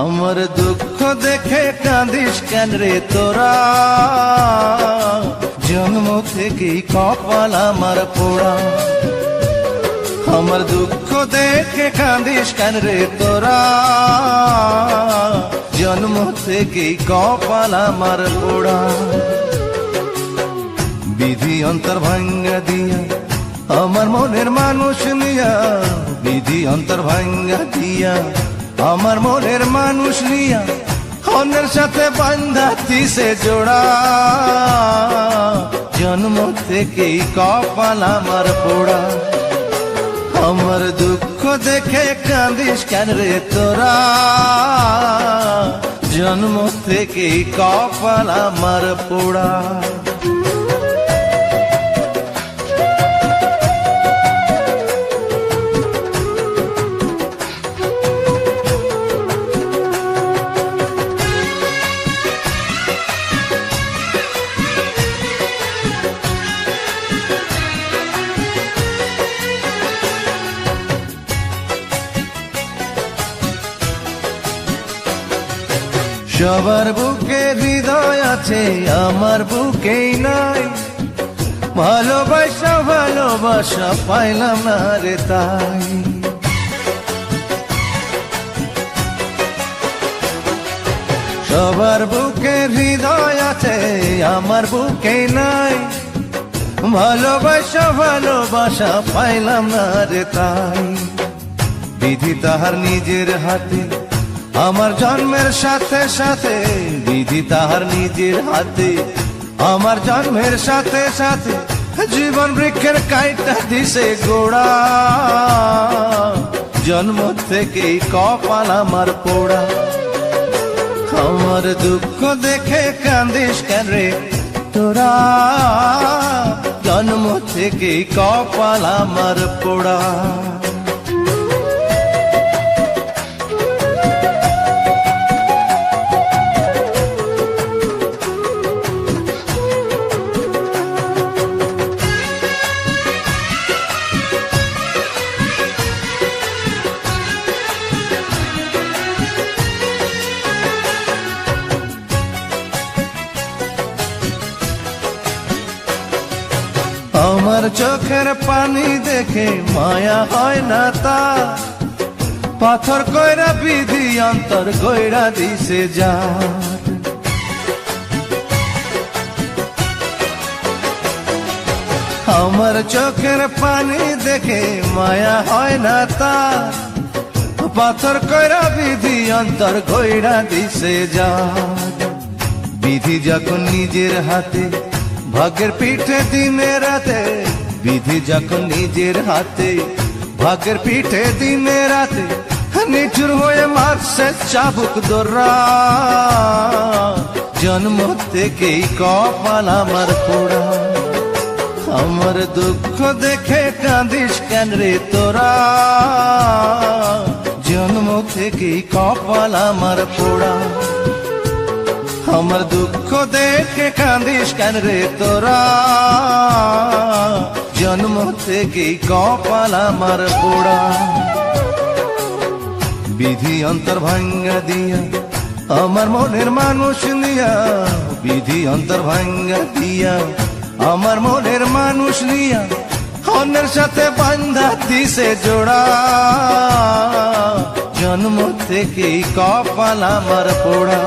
আমার দুঃখ দেখে কাঁদিস কেন রে তোরা? জন্ম থেকেই কপাল আমার পোড়া। আমার দুঃখ দেখে কাঁদিস কেন রে তোরা? জন্ম থেকেই কপাল আমার পোড়া। বিধি অন্তর ভাঙ্গা দিয়া আমার মনের মানুষ নিয়া, বিধি অন্তর ভাঙ্গা দিয়া আমার মনের মানুষ নিয়া অন্যের সাথে বান্ধা তিসে জোড়া। জন্ম থেকেই কপাল আমার পোড়া। আমার দুঃখ দেখে কাঁদিস কেন রে তোরা? জন্ম থেকেই কপাল আমার পোড়া। সবার বুকে হৃদয় আছে, আমার বুকেই নাই। ভালোবাসা ভালোবাসা পাইলাম না রে তাই। সবার বুকে হৃদয় আছে, আমার বুকে নাই। ভালোবাসা ভালোবাসা পাইলাম না রে তাই। বিধি তাহার নিজের হাতে আমার জন্মের সাথে সাথে, বিধি তাহার নিজের হাতে। আমার জন্মের সাথে সাথে, জীবন বৃক্ষের কাইটা দিছে গোড়া। জন্ম থেকেই কপাল আমার পোড়া। আমার দুঃখ দেখে কান্দিস কেন রে তোরা? জন্ম থেকেই কপাল আমার পোড়া। আমার চোখের পানি দেখে মায়া হয় না তা। পাথর কইরা বিধি, অন্তর কইরা দিছে যা। আমার চোখের পানি দেখে মায়া হয় না তা। পাথর কইরা বিধি, অন্তর কইরা দিছে যা। বিধি যখন নিজের হাতে ভাগ্যের পিঠে দিনে রাতে, বিধি যখন নিজের হাতে ভাগ্যের পিঠে দিনে রাতে, নিঠুর হয়ে মারছে চাবুক দোরা জন্ম থেকেই কপাল আমার পোড়া। আমার দুঃখ দেখে কাঁদিস কেন রে তোরা? জন্ম থেকেই কপাল আমার পোড়া। আমার দুঃখ দেখে কাঁদিস কেন রে তোরা জন্ম থেকেই কপাল আমার পোড়া বিধি অন্তর ভাঙ্গা দিয়া আমার মনের মানুষ নিয়া বিধি অন্তর ভাঙ্গা দিয়া আমার মনের মানুষ নিয়া অন্যের সাথে বান্ধা দিছে জোড়া জন্ম থেকেই কপাল আমার পোড়া